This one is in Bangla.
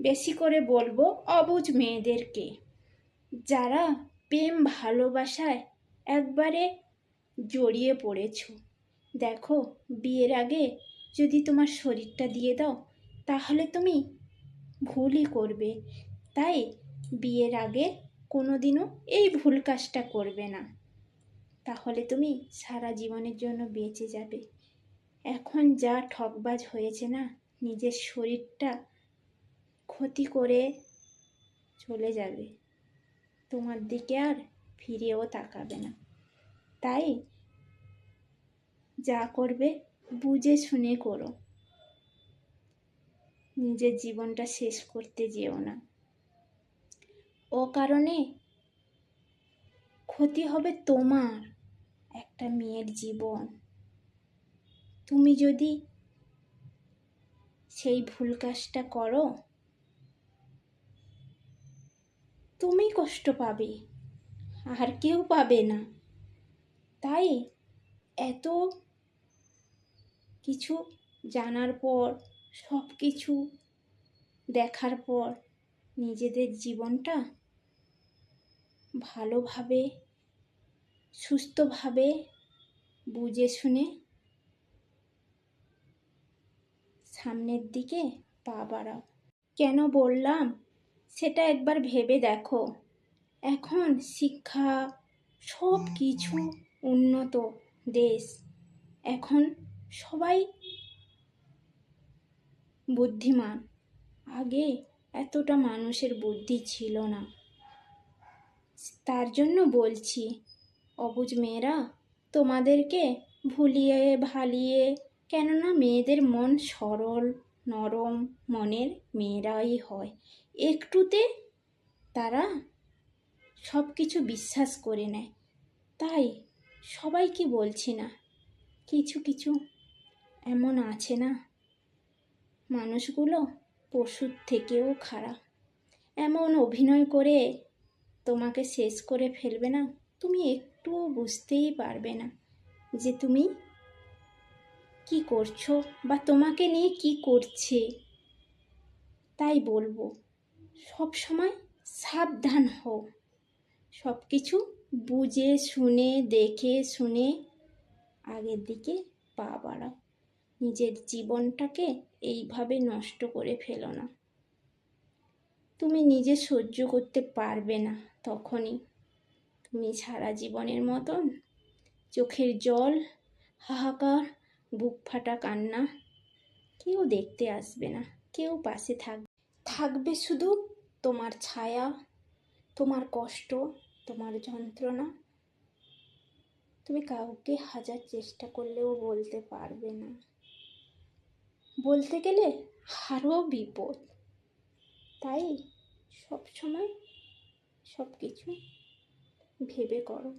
বেশি করে বলব অবুঝ মেয়েদেরকে। যারা প্রেম ভালোবাসায় একবারে জড়িয়ে পড়েছো। দেখো, বিয়ের আগে যদি তোমার শরীরটা দিয়ে দাও, তাহলে তুমি ভুলই করবে। তাই বিয়ের আগে কোনো দিনও এই ভুল কাজটা করবে না। তাহলে তুমি সারা জীবনের জন্য বেঁচে যাবে। এখন যা ঠকবাজ হয়েছে না, নিজের শরীরটা ক্ষতি করে চলে যাবে। তোমার দিকে আর ফিরেও তাকাবে না। তাই যা করবে বুঝে শুনে করো। নিজের জীবনটা শেষ করতে যেও না। ও কারণে ক্ষতি হবে তোমার, একটা মেয়ের জীবন। তুমি যদি সেই ভুল কাজটা করো তুমি কষ্ট পাবে। আর কেউ পাবে না। তাই এত কিছু জানার পর সব কিছু দেখার পর নিজেদের জীবনটা ভালোভাবে, সুস্থভাবে বুঝে শুনে সামনের দিকে পা বাড়াও। কেন বললাম? সেটা একবার ভেবে দেখো। এখন শিক্ষা সব কিছু উন্নত দেশ। এখন সবাই বুদ্ধিমান। আগে এতটা মানুষের বুদ্ধি ছিল না। তার জন্য বলছি, অবুজ মেয়েরা, তোমাদেরকে ভুলিয়ে ভালিয়ে কেননা মেয়েদের মন সরল নরম মনের মেয়েরাই হয়। একটুতে তারা সব কিছু বিশ্বাস করে নেয়। তাই সবাইকে বলছি না, কিছু কিছু এমন আছে না? মানুষগুলো পশুর থেকেও খারাপ। এমন অভিনয় করে তোমাকে শেষ করে ফেলবে না? তুমি একটুও বুঝতেই পারবে না যে তুমি কি করছ বা তোমাকে নিয়ে কি করছে? তাই বলব, সব সময় সাবধান হও। সব কিছু বুঝে, শুনে, দেখে, শুনে আগের দিকে পা বাড়াও। নিজের জীবনটাকে এইভাবে নষ্ট করে ফেলো না। তুমি নিজে সহ্য করতে পারবে না তখনই। তুমি সারা জীবনের মতন চোখের জল, হাহাকার বুক ফাটা কান্না। কেউ দেখতে আসবে না, কেউ পাশে থাকবে থাকবে শুধু তোমার ছায়া, তোমার কষ্ট, তোমার যন্ত্রণা। তুমি কাউকে হাজার চেষ্টা করলেও বলতে পারবে না। বলতে গেলে আরও বিপদ। তাই সব সময় সব কিছু ভেবে করো।